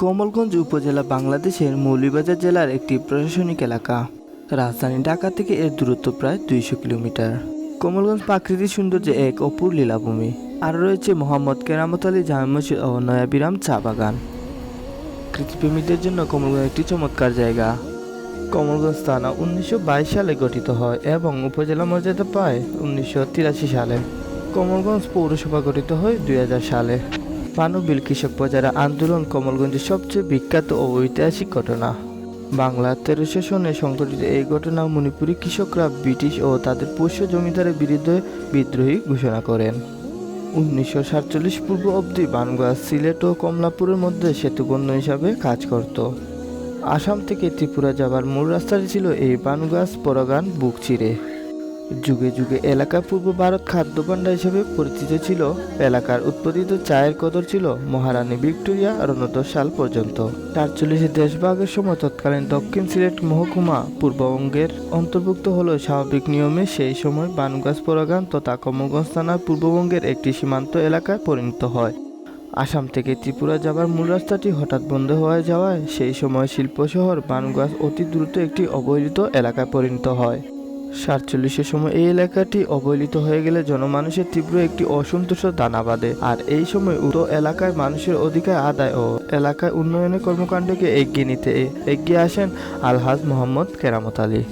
কমলগঞ্জ উপজেলা বাংলাদেশের মৌলভীবাজার জেলার একটি প্রশাসনিক এলাকা। রাজধানী ঢাকা থেকে এর দূরত্ব প্রায় দুইশো কিলোমিটার। কমলগঞ্জ প্রাকৃতিক সৌন্দর্যে এক অপূর লীলাভূমি। আর রয়েছে মোহাম্মদ কেরামত আলী জামা মসজিদ ও নয়াবিরাম চা বাগান। কৃষিপ্রেমীদের জন্য কমলগঞ্জ একটি চমৎকার জায়গা। কমলগঞ্জ থানা উনিশশো বাইশ সালে গঠিত হয় এবং উপজেলা মর্যাদা পায় উনিশশো তিরাশি সালে। কমলগঞ্জ পৌরসভা গঠিত হয় দুই হাজার সালে। পানুবিল কৃষক প্রজারা আন্দোলন কমলগঞ্জের সবচেয়ে বিখ্যাত ও ঐতিহাসিক ঘটনা। বাংলা তেরোশো সনে সংঘটিত এই ঘটনা মণিপুরী কৃষকরা ব্রিটিশ ও তাদের পোষ্য জমিদারের বিরুদ্ধে বিদ্রোহী ঘোষণা করেন। উনিশশো সাতচল্লিশ পূর্ব অবধি বানগাছ সিলেট ও কমলাপুরের মধ্যে সেতুবন্ধ হিসাবে কাজ করত। আসাম থেকে ত্রিপুরা যাবার মূল রাস্তাটি ছিল এই বানুগাছ পরগান বুক চিরে। যুগে যুগে এলাকা পূর্ব ভারত খাদ্য ভাণ্ডার হিসেবে পরিচিত ছিল। এলাকার উৎপাদিত চায়ের কদর ছিল মহারানী ভিক্টোরিয়া রণোত্তর সাল পর্যন্ত। চারচল্লিশে দেশভাগের সময় তৎকালীন দক্ষিণ সিলেট মহকুমা পূর্ববঙ্গের অন্তর্ভুক্ত হলেও স্বাভাবিক নিয়মে সেই সময় বানুগাছ পরাগান তথা কমলগঞ্জ থানা পূর্ববঙ্গের একটি সীমান্ত এলাকায় পরিণত হয়। আসাম থেকে ত্রিপুরা যাবার মূল রাস্তাটি হঠাৎ বন্ধ হয়ে যাওয়ায় সেই সময় শিল্প শহর বানগাছ অতি দ্রুত একটি অবহেলিত এলাকায় পরিণত হয়। সাতচল্লিশের সময় এই এলাকাটি অবহেলিত হয়ে গেলে জনমানুষের তীব্র একটি অসন্তোষ দানা বাঁধে। আর এই সময় উক্ত এলাকায় মানুষের অধিকার আদায় ও এলাকায় উন্নয়নের কর্মকাণ্ডকে এগিয়ে নিতে এগিয়ে আসেন আলহাজ মোহাম্মদ কেরামত আলী।